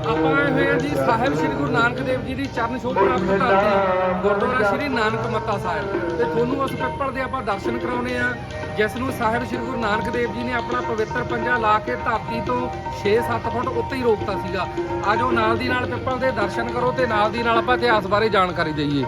ਆਪਾਂ ਆਏ ਹੋਏ ਹਾਂ ਜੀ ਸਾਹਿਬ ਸ੍ਰੀ ਗੁਰੂ ਨਾਨਕ ਦੇਵ ਜੀ ਦੀ ਚਰਨ ਛੋਹ ਪ੍ਰਾਪਤ ਧਰਤੀ ਗੁਰਦੁਆਰਾ ਸ੍ਰੀ ਨਾਨਕ ਮੱਤਾ ਸਾਹਿਬ ਤੇ ਤੁਹਾਨੂੰ ਉਸ ਪਿੱਪਲ ਦੇ ਆਪਾਂ ਦਰਸ਼ਨ ਕਰਾਉਨੇ ਆ, ਜਿਸ ਨੂੰ ਸਾਹਿਬ ਸ੍ਰੀ ਗੁਰੂ ਨਾਨਕ ਦੇਵ ਜੀ ਨੇ ਆਪਣਾ ਪਵਿੱਤਰ ਪੰਜਾ ਲਾ ਕੇ ਧਰਤੀ ਤੋਂ 6-7 ਫੁੱਟ ਉੱਤੇ ਹੀ ਰੋਕਤਾ ਸੀਗਾ। ਆਜੋ ਨਾਲ ਦੀ ਨਾਲ ਪਿੱਪਲ ਦੇ ਦਰਸ਼ਨ ਕਰੋ ਤੇ ਨਾਲ ਦੀ ਨਾਲ ਆਪਾਂ ਇਤਿਹਾਸ ਬਾਰੇ ਜਾਣਕਾਰੀ ਦਈਏ।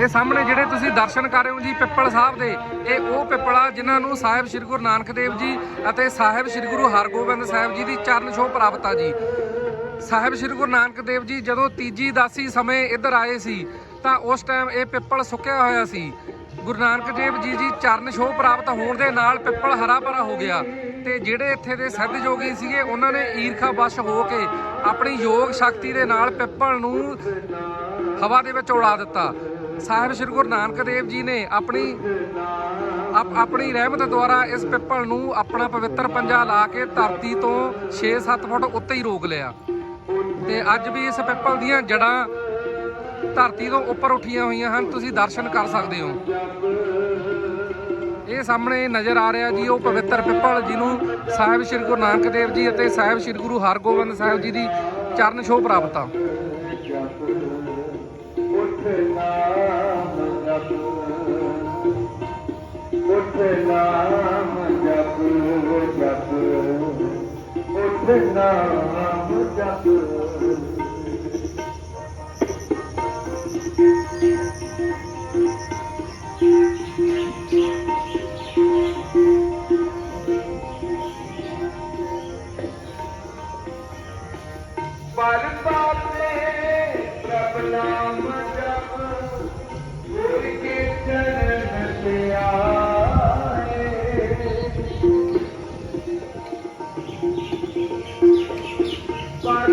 ਇਹ ਸਾਹਮਣੇ ਜਿਹੜੇ ਤੁਸੀਂ ਦਰਸ਼ਨ ਕਰ ਰਹੇ ਹੋ ਜੀ ਪਿੱਪਲ ਸਾਹਿਬ ਦੇ, ਇਹ ਉਹ ਪਿੱਪਲ ਆ ਜਿਨ੍ਹਾਂ ਨੂੰ ਸਾਹਿਬ ਸ੍ਰੀ ਗੁਰੂ ਨਾਨਕ ਦੇਵ ਜੀ ਅਤੇ ਸਾਹਿਬ ਸ੍ਰੀ ਗੁਰੂ ਹਰਗੋਬਿੰਦ ਸਾਹਿਬ ਜੀ ਦੀ ਚਰਨ ਛੋਹ ਪ੍ਰਾਪਤ ਆ ਜੀ। ਸਾਹਿਬ ਸ੍ਰੀ ਗੁਰੂ ਨਾਨਕ ਦੇਵ ਜੀ ਜਦੋਂ ਤੀਜੀ ਦਾਸੀ ਸਮੇਂ ਇੱਧਰ ਆਏ ਸੀ, ਤਾਂ ਉਸ ਟਾਈਮ ਇਹ ਪਿੱਪਲ ਸੁੱਕਿਆ ਹੋਇਆ ਸੀ। ਗੁਰੂ ਨਾਨਕ ਦੇਵ ਜੀ ਜੀ ਚਰਨ ਛੋਹ ਪ੍ਰਾਪਤ ਹੋਣ ਦੇ ਨਾਲ ਪਿੱਪਲ ਹਰਾ ਭਰਾ ਹੋ ਗਿਆ ਤੇ ਜਿਹੜੇ ਇੱਥੇ ਦੇ ਸਿੱਧ ਯੋਗੀ ਸੀਗੇ, ਉਹਨਾਂ ਨੇ ਈਰਖਾ ਵਸ਼ ਹੋ ਕੇ ਆਪਣੀ ਯੋਗ ਸ਼ਕਤੀ ਦੇ ਨਾਲ ਪਿੱਪਲ ਨੂੰ ਹਵਾ ਦੇ ਵਿੱਚ ਉਡਾ ਦਿੱਤਾ। ਸਾਹਿਬ ਸ੍ਰੀ ਗੁਰੂ ਨਾਨਕ ਦੇਵ ਜੀ ਨੇ ਆਪਣੀ ਆਪ- ਆਪਣੀ ਰਹਿਮਤ ਦੁਆਰਾ ਇਸ ਪਿੱਪਲ ਨੂੰ ਆਪਣਾ ਪਵਿੱਤਰ ਪੰਜਾ ਲਾ ਕੇ ਧਰਤੀ ਤੋਂ 6-7 ਫੁੱਟ ਉੱਤੇ ਹੀ ਰੋਕ ਲਿਆ। ਤੇ ਅੱਜ ਵੀ ਇਸ ਪਿੱਪਲ ਦੀਆਂ ਜੜਾਂ ਧਰਤੀ ਤੋਂ ਉੱਪਰ ਉੱਠੀਆਂ ਹੋਈਆਂ ਹਨ। ਤੁਸੀਂ ਦਰਸ਼ਨ ਕਰ ਸਕਦੇ ਹੋ। ਇਹ ਸਾਹਮਣੇ ਨਜ਼ਰ ਆ ਰਿਹਾ ਜੀ, ਉਹ ਪਵਿੱਤਰ ਪਿੱਪਲ ਜਿਹਨੂੰ ਸਾਹਿਬ ਸ੍ਰੀ ਗੁਰੂ ਨਾਨਕ ਦੇਵ ਜੀ ਅਤੇ ਸਾਹਿਬ ਸ੍ਰੀ ਗੁਰੂ ਹਰਗੋਬਿੰਦ ਸਾਹਿਬ ਜੀ ਦੀ ਚਰਨ ਛੋਹ ਪ੍ਰਾਪਤ ਆ। ਨਾਮ ਜਪ ਜਪ। ਉਠ ਨਾਮ ਜਪ। ਪਰ ਬਾਤੇ ਪਰ